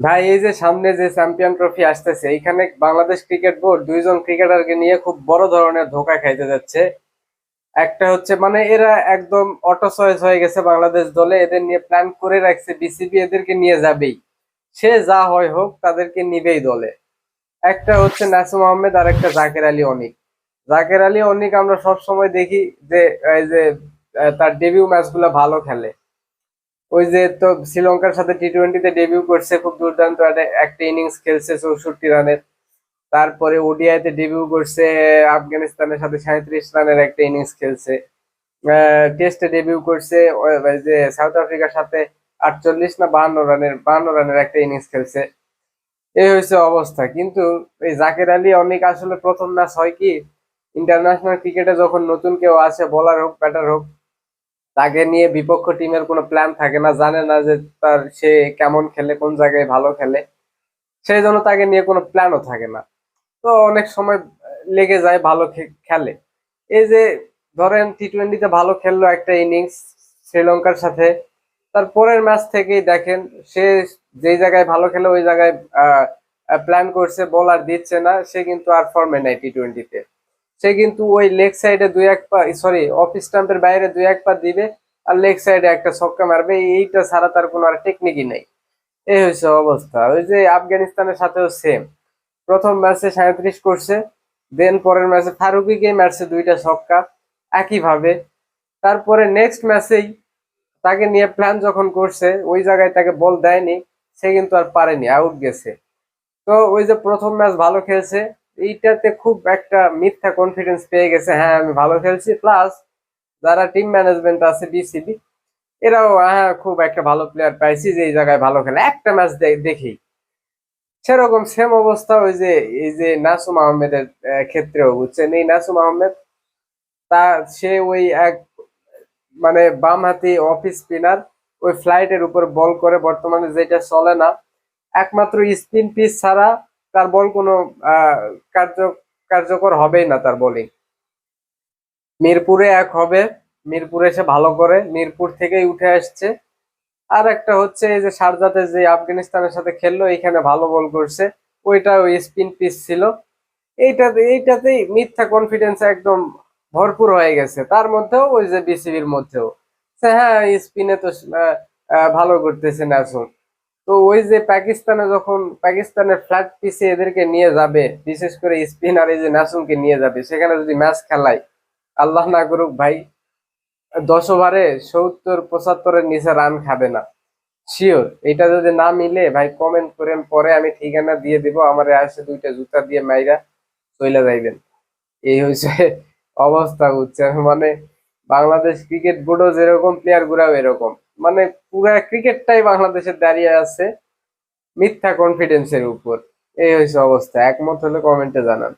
ভাই, এই যে সামনে যে চ্যাম্পিয়ন ট্রফি আসতেছে, এইখানে বাংলাদেশ ক্রিকেট বোর্ড দুইজন ক্রিকেটারকে নিয়ে খুব বড় ধরনের ধোকা খাইতে যাচ্ছে। একটা হচ্ছে মানে এরা একদম অটো চয়েস হয়ে গেছে বাংলাদেশ দলে, এদের নিয়ে প্ল্যান করে রাখছে বিসিবি এদেরকে নিয়ে যাবেই। সে যা হয় হোক, তাদেরকে নিবেই দলে। একটা হচ্ছে নাসিম আহমেদ আর একটা জাকের আলী অনিক জাকের আলী অনিক আমরা সব সময় দেখি যে, এই যে তার ডেবিউ ম্যাচগুলো ভালো খেলে। ওই যে তো শ্রীলঙ্কার সাথে টি টোয়েন্টিতে ডেবিউ করছে খুব দুর্দান্ত একটা- ইনিংস খেলছে চৌষট্টি রানের। তারপরে ওডিআইতে ডেবিউ করছে, আফগানিস্তানের সাথে সাঁত্রিশ রানের একটা ইনিংস খেলছে। টেস্টে ডেবিউ করছে যে সাউথ আফ্রিকার সাথে আটচল্লিশ না বাহান্ন রানের বাহান্ন রানের একটা ইনিংস খেলছে। এই হয়েছে অবস্থা। কিন্তু এই জাকের আলী অনেক আসলে প্রথম ম্যাচ হয় কি ইন্টারন্যাশনাল ক্রিকেটে যখন নতুন কেউ আসে বলার হোক ব্যাটার হোক তাকে নিয়ে বিপক্ষ টিমের কোনো প্ল্যান থাকে না, জানে না যে তার সে কেমন খেলে, কোন জায়গায় ভালো খেলে। সেই জন্য তাকে নিয়ে কোনো প্ল্যানও থাকে না। তো অনেক সময় লেগে যায় ভালো খেলে। এই যে ধরেন টি টোয়েন্টিতে ভালো খেললো একটা ইনিংস শ্রীলঙ্কার সাথে। তার পরের ম্যাচ থেকেই দেখেন সে যেই জায়গায় ভালো খেলে, ওই জায়গায় প্ল্যান করছে বল আর দিচ্ছে না। সে কিন্তু আর ফর্মে নাই টি টোয়েন্টিতে সে কিন্তু ওই লেগ সাইডে দুই এক পা সরি অফ স্টাম্পের বাইরে দুই এক পা দিবে আর লেগ সাইডে একটা ছক্কা মারবে। এইটা ছাড়া তার কোনো আর টেকনিকই নেই। এই হচ্ছে অবস্থা। ওই যে আফগানিস্তানের সাথেও সেম প্রথম ম্যাচে সাঁত্রিশ করছে দেন পরের ম্যাচে ফারুকিকে মারছে দুইটা ছক্কা একইভাবে। তারপরে নেক্সট ম্যাচেই তাকে নিয়ে প্ল্যান যখন করছে, ওই জায়গায় তাকে বল দেয়নি, সে কিন্তু আর পারেনি আউট গেছে। তো ওই যে প্রথম ম্যাচ ভালো খেলছে এইটাতে খুব একটা মিথ্যা কনফিডেন্স পেয়ে গেছে। হ্যাঁ আমি ভালো খেলছি। প্লাস যারা টিম ম্যানেজমেন্ট আছে বিসিবি এরাও হ্যাঁ খুব একটা ভালো প্লেয়ার পাইছি যে এই জায়গায় ভালো খেলে। একটা ম্যাচ দেখি। সেরকম সেম অবস্থা ওই যে, এই যে নাসুম আহমেদের ক্ষেত্রেও, বুঝছেন? এই নাসুম আহমেদ, তা, সে ওই এক মানে বাম হাতি অফ স্পিনার ওই ফ্লাইটের উপর বল করে, বর্তমানে যেটা চলে না, একমাত্র স্পিন পিচ ছাড়া তার বল কোনো কার্য, কার্যকর হবেই না তার বোলিং মিরপুরে এক হবে, মিরপুরে এসে ভালো করে, মিরপুর থেকেই উঠে আসছে। আর একটা হচ্ছে এই যে সারজাতে যে আফগানিস্তানের সাথে খেললো, এইখানে ভালো বল করছে। ওইটা ওই স্পিন পিস ছিল। এইটাতে, এইটাতেই মিথ্যা কনফিডেন্স একদম ভরপুর হয়ে গেছে। তার মধ্যেও ওই যে বিসিবির মধ্যেও। হ্যাঁ স্পিনে তো ভালো করতেছে নাসুম তো ওই যে পাকিস্তানে যখন পাকিস্তানের ফ্ল্যাট পিচে এদেরকে নিয়ে যাবে, বিশেষ করে স্পিনার এই যে নাসুমকে নিয়ে যাবে, সেখানে যদি ম্যাচ খেলায়, আল্লাহ না করুক ভাই, দশ ওভারে সত্তর, পঁচাত্তরের নিচে রান খাবে না। শিওর এটা যদি না মিলে, ভাই কমেন্ট করেন, পরে আমি ঠিকানা দিয়ে দিব, আমার আসে দুইটা জুতা দিয়ে মাইরা চলে যাইবেন। এই হচ্ছে অবস্থা হচ্ছে মানে বাংলাদেশ ক্রিকেট বোর্ডও যেরকম প্লেয়ার গুলাও এরকম। মানে পুরো ক্রিকেটটাই বাংলাদেশে দাঁড়িয়ে আছে মিথ্যা কনফিডেন্সের উপর। এই হয়েছে অবস্থা। একমত হলে কমেন্টে জানান।